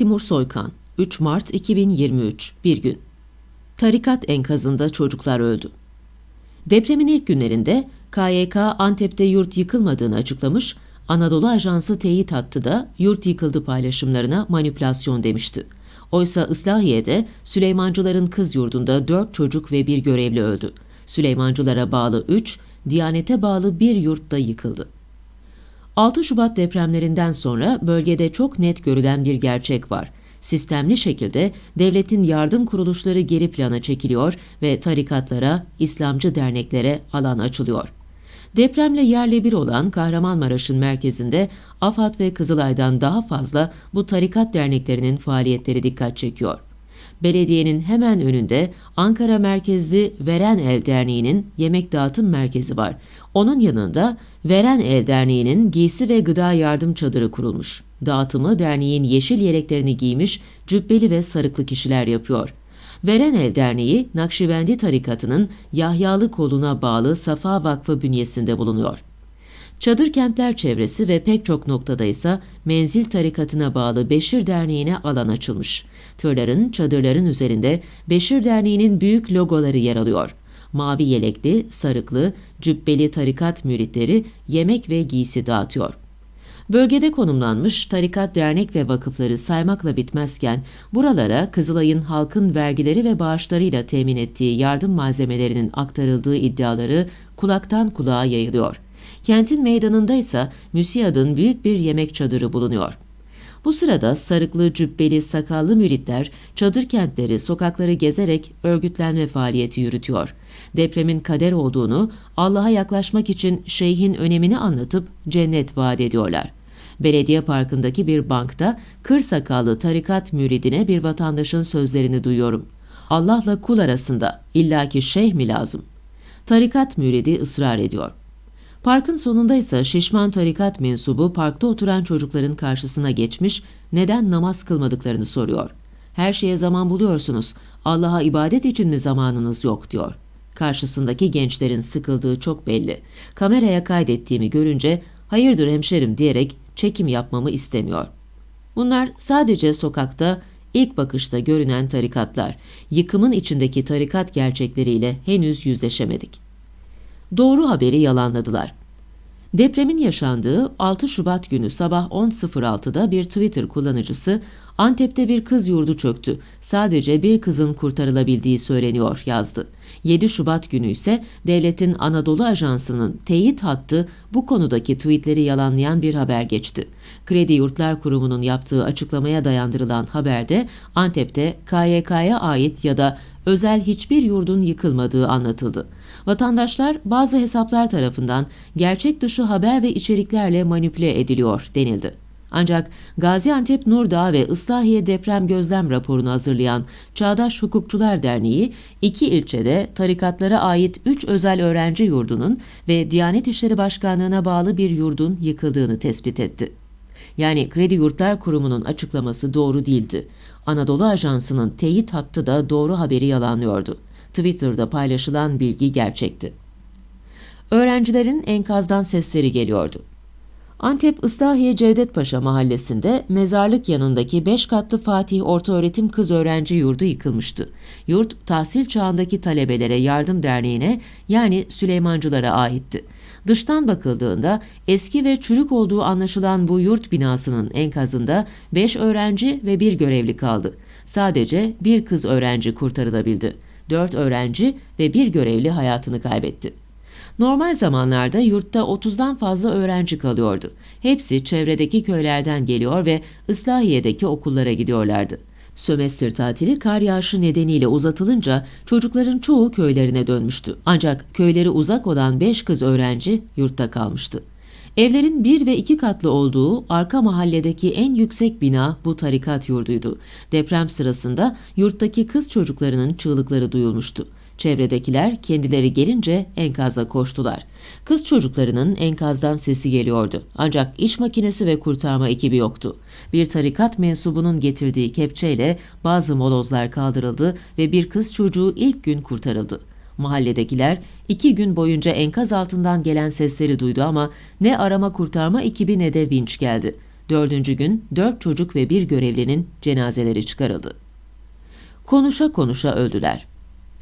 Timur Soykan 3 Mart 2023 Bir gün Tarikat enkazında çocuklar öldü. Depremin ilk günlerinde KYK Antep'te yurt yıkılmadığını açıklamış, Anadolu Ajansı teyit hattı da yurt yıkıldı paylaşımlarına manipülasyon demişti. Oysa Islahiye'de Süleymancıların kız yurdunda 4 çocuk ve bir görevli öldü. Süleymancılara bağlı 3, Diyanete bağlı bir yurtta yıkıldı. 6 Şubat depremlerinden sonra bölgede çok net görülen bir gerçek var. Sistemli şekilde devletin yardım kuruluşları geri plana çekiliyor ve tarikatlara, İslamcı derneklere alan açılıyor. Depremle yerle bir olan Kahramanmaraş'ın merkezinde AFAD ve Kızılay'dan daha fazla bu tarikat derneklerinin faaliyetleri dikkat çekiyor. Belediyenin hemen önünde Ankara merkezli Veren El Derneği'nin yemek dağıtım merkezi var. Onun yanında Veren El Derneği'nin giysi ve gıda yardım çadırı kurulmuş. Dağıtımı derneğin yeşil yeleklerini giymiş cübbeli ve sarıklı kişiler yapıyor. Veren El Derneği, Nakşibendi tarikatının Yahyalı koluna bağlı Safa Vakfı bünyesinde bulunuyor. Çadır kentler çevresi ve pek çok noktada ise Menzil tarikatına bağlı Beşir Derneği'ne alan açılmış. Tırların, çadırların üzerinde Beşir Derneği'nin büyük logoları yer alıyor. Mavi yelekli, sarıklı, cübbeli tarikat müritleri yemek ve giysi dağıtıyor. Bölgede konumlanmış tarikat, dernek ve vakıfları saymakla bitmezken buralara Kızılay'ın halkın vergileri ve bağışlarıyla temin ettiği yardım malzemelerinin aktarıldığı iddiaları kulaktan kulağa yayılıyor. Kentin meydanında ise Müsiyad'ın büyük bir yemek çadırı bulunuyor. Bu sırada sarıklı, cübbeli, sakallı müritler çadır kentleri, sokakları gezerek örgütlenme faaliyeti yürütüyor. Depremin kader olduğunu, Allah'a yaklaşmak için şeyhin önemini anlatıp cennet vaat ediyorlar. Belediye parkındaki bir bankta kır sakallı tarikat müridine bir vatandaşın sözlerini duyuyorum. Allah'la kul arasında illaki şeyh mi lazım? Tarikat müridi ısrar ediyor. Parkın sonunda ise şişman tarikat mensubu parkta oturan çocukların karşısına geçmiş, neden namaz kılmadıklarını soruyor. Her şeye zaman buluyorsunuz, Allah'a ibadet için mi zamanınız yok diyor. Karşısındaki gençlerin sıkıldığı çok belli. Kameraya kaydettiğimi görünce hayırdır hemşerim diyerek çekim yapmamı istemiyor. Bunlar sadece sokakta ilk bakışta görünen tarikatlar. Yıkımın içindeki tarikat gerçekleriyle henüz yüzleşemedik. Doğru haberi yalanladılar. Depremin yaşandığı 6 Şubat günü sabah 10.06'da bir Twitter kullanıcısı Antep'te bir kız yurdu çöktü. Sadece bir kızın kurtarılabildiği söyleniyor yazdı. 7 Şubat günü ise devletin Anadolu Ajansı'nın teyit hattı bu konudaki tweetleri yalanlayan bir haber geçti. Kredi Yurtlar Kurumu'nun yaptığı açıklamaya dayandırılan haberde Antep'te KYK'ya ait ya da özel hiçbir yurdun yıkılmadığı anlatıldı. Vatandaşlar bazı hesaplar tarafından gerçek dışı haber ve içeriklerle manipüle ediliyor denildi. Ancak Gaziantep Nurdağ ve Islahiye Deprem Gözlem raporunu hazırlayan Çağdaş Hukukçular Derneği, iki ilçede tarikatlara ait üç özel öğrenci yurdunun ve Diyanet İşleri Başkanlığı'na bağlı bir yurdun yıkıldığını tespit etti. Yani Kredi Yurtlar Kurumu'nun açıklaması doğru değildi. Anadolu Ajansı'nın teyit hattı da doğru haberi yalanlıyordu. Twitter'da paylaşılan bilgi gerçekti. Öğrencilerin enkazdan sesleri geliyordu. Antep Islahiye Cevdet Paşa mahallesinde mezarlık yanındaki 5 katlı Fatih Ortaöğretim Kız Öğrenci Yurdu yıkılmıştı. Yurt, tahsil çağındaki talebelere yardım derneğine yani Süleymancılara aitti. Dıştan bakıldığında eski ve çürük olduğu anlaşılan bu yurt binasının enkazında 5 öğrenci ve bir görevli kaldı. Sadece bir kız öğrenci kurtarılabildi. 4 öğrenci ve bir görevli hayatını kaybetti. Normal zamanlarda yurtta 30'dan fazla öğrenci kalıyordu. Hepsi çevredeki köylerden geliyor ve Islahiye'deki okullara gidiyorlardı. Sömestr tatili kar yağışı nedeniyle uzatılınca çocukların çoğu köylerine dönmüştü. Ancak köyleri uzak olan 5 kız öğrenci yurtta kalmıştı. Evlerin bir ve iki katlı olduğu arka mahalledeki en yüksek bina bu tarikat yurduydu. Deprem sırasında yurttaki kız çocuklarının çığlıkları duyulmuştu. Çevredekiler kendileri gelince enkaza koştular. Kız çocuklarının enkazdan sesi geliyordu. Ancak iş makinesi ve kurtarma ekibi yoktu. Bir tarikat mensubunun getirdiği kepçeyle bazı molozlar kaldırıldı ve bir kız çocuğu ilk gün kurtarıldı. Mahalledekiler iki gün boyunca enkaz altından gelen sesleri duydu ama ne arama kurtarma ekibi ne de vinç geldi. Dördüncü gün dört çocuk ve bir görevlinin cenazeleri çıkarıldı. Konuşa konuşa öldüler.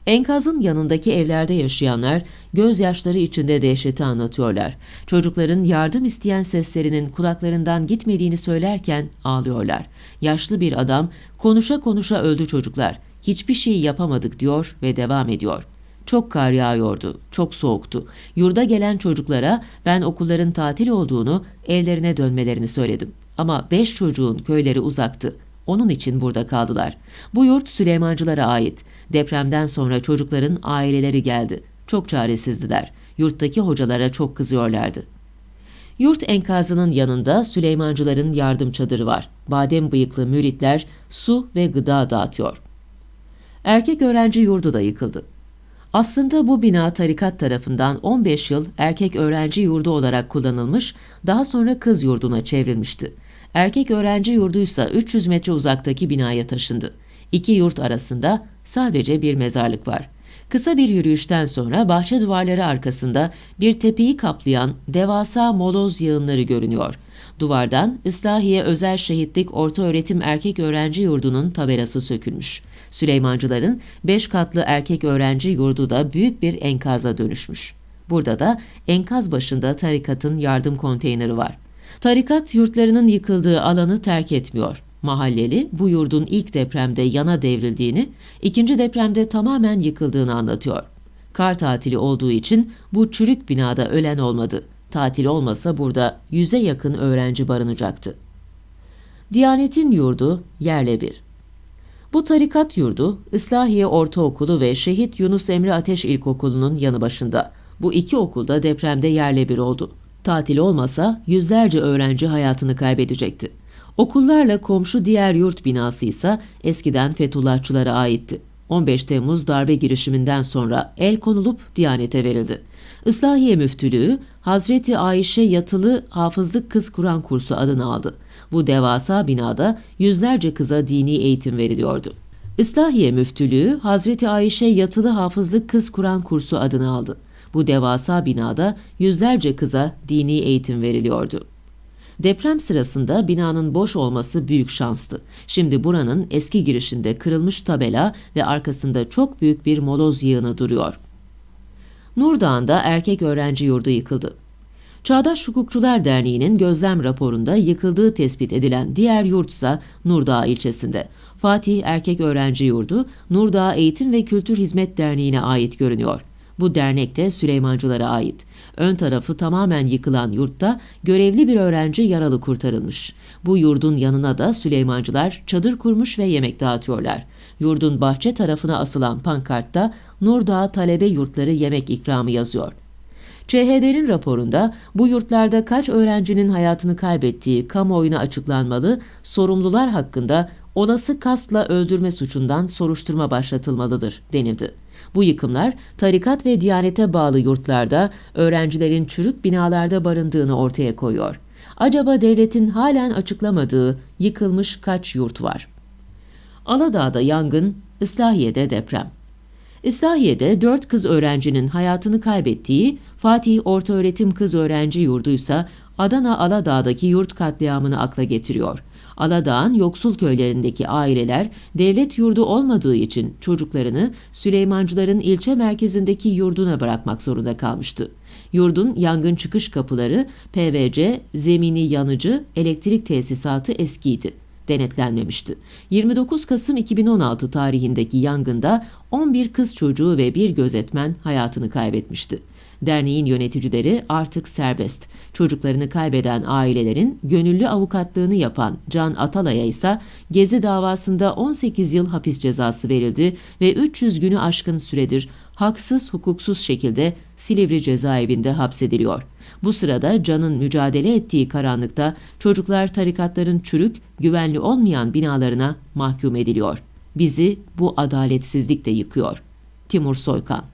Enkazın yanındaki evlerde yaşayanlar gözyaşları içinde dehşeti anlatıyorlar. Çocukların yardım isteyen seslerinin kulaklarından gitmediğini söylerken ağlıyorlar. Yaşlı bir adam konuşa konuşa öldü çocuklar. Hiçbir şey yapamadık diyor ve devam ediyor. Çok kar yağıyordu, çok soğuktu. Yurda gelen çocuklara ben okulların tatil olduğunu, evlerine dönmelerini söyledim. Ama beş çocuğun köyleri uzaktı. Onun için burada kaldılar. Bu yurt Süleymancılara ait. Depremden sonra çocukların aileleri geldi. Çok çaresizdiler. Yurttaki hocalara çok kızıyorlardı. Yurt enkazının yanında Süleymancıların yardım çadırı var. Badem bıyıklı müritler su ve gıda dağıtıyor. Erkek öğrenci yurdu da yıkıldı. Aslında bu bina tarikat tarafından 15 yıl erkek öğrenci yurdu olarak kullanılmış, daha sonra kız yurduna çevrilmişti. Erkek öğrenci yurduysa 300 metre uzaktaki binaya taşındı. İki yurt arasında sadece bir mezarlık var. Kısa bir yürüyüşten sonra bahçe duvarları arkasında bir tepeyi kaplayan devasa moloz yığınları görünüyor. Duvardan İslahiye Özel Şehitlik Ortaöğretim Erkek Öğrenci Yurdu'nun tabelası sökülmüş. Süleymancıların 5 katlı erkek öğrenci yurdu da büyük bir enkaza dönüşmüş. Burada da enkaz başında tarikatın yardım konteyneri var. Tarikat yurtlarının yıkıldığı alanı terk etmiyor. Mahalleli bu yurdun ilk depremde yana devrildiğini, ikinci depremde tamamen yıkıldığını anlatıyor. Kar tatili olduğu için bu çürük binada ölen olmadı. Tatil olmasa burada yüze yakın öğrenci barınacaktı. Diyanetin yurdu yerle bir. Bu tarikat yurdu İslahiye Ortaokulu ve Şehit Yunus Emre Ateş İlkokulu'nun yanı başında. Bu iki okulda depremde yerle bir oldu. Tatil olmasa yüzlerce öğrenci hayatını kaybedecekti. Okullarla komşu diğer yurt binası ise eskiden Fethullahçılara aitti. 15 Temmuz darbe girişiminden sonra el konulup Diyanete verildi. Islahiye Müftülüğü Hazreti Ayşe Yatılı Hafızlık Kız Kur'an kursu adını aldı. Bu devasa binada yüzlerce kıza dini eğitim veriliyordu. İslahiye Müftülüğü Hazreti Ayşe Yatılı Hafızlık Kız Kur'an kursu adını aldı. Bu devasa binada yüzlerce kıza dini eğitim veriliyordu. Deprem sırasında binanın boş olması büyük şanstı. Şimdi buranın eski girişinde kırılmış tabela ve arkasında çok büyük bir moloz yığını duruyor. Nurdağ'ında erkek öğrenci yurdu yıkıldı. Çağdaş Hukukçular Derneği'nin gözlem raporunda yıkıldığı tespit edilen diğer yurtsa Nurdağ ilçesinde. Fatih Erkek Öğrenci Yurdu, Nurdağ Eğitim ve Kültür Hizmet Derneği'ne ait görünüyor. Bu dernek de Süleymancılara ait. Ön tarafı tamamen yıkılan yurtta görevli bir öğrenci yaralı kurtarılmış. Bu yurdun yanına da Süleymancılar çadır kurmuş ve yemek dağıtıyorlar. Yurdun bahçe tarafına asılan pankartta Nurdağ Talebe Yurtları Yemek ikramı yazıyor. ÇHD'nin raporunda bu yurtlarda kaç öğrencinin hayatını kaybettiği kamuoyuna açıklanmalı, sorumlular hakkında olası kastla öldürme suçundan soruşturma başlatılmalıdır denildi. Bu yıkımlar tarikat ve diyanete bağlı yurtlarda öğrencilerin çürük binalarda barındığını ortaya koyuyor. Acaba devletin halen açıklamadığı yıkılmış kaç yurt var? Aladağ'da yangın, İslahiye'de deprem. İslahiye'de dört kız öğrencinin hayatını kaybettiği Fatih Ortaöğretim Kız Öğrenci Yurdu'ysa Adana Aladağ'daki yurt katliamını akla getiriyor. Aladağ'ın yoksul köylerindeki aileler devlet yurdu olmadığı için çocuklarını Süleymancıların ilçe merkezindeki yurduna bırakmak zorunda kalmıştı. Yurdun yangın çıkış kapıları, PVC, zemini yanıcı, elektrik tesisatı eskiydi denetlenmemişti. 29 Kasım 2016 tarihindeki yangında 11 kız çocuğu ve bir gözetmen hayatını kaybetmişti. Derneğin yöneticileri artık serbest. Çocuklarını kaybeden ailelerin gönüllü avukatlığını yapan Can Atalay'a ise Gezi davasında 18 yıl hapis cezası verildi ve 300 günü aşkın süredir haksız hukuksuz şekilde Silivri cezaevinde hapsediliyor. Bu sırada Can'ın mücadele ettiği karanlıkta çocuklar tarikatların çürük, güvenli olmayan binalarına mahkum ediliyor. Bizi bu adaletsizlik de yıkıyor. Timur Soykan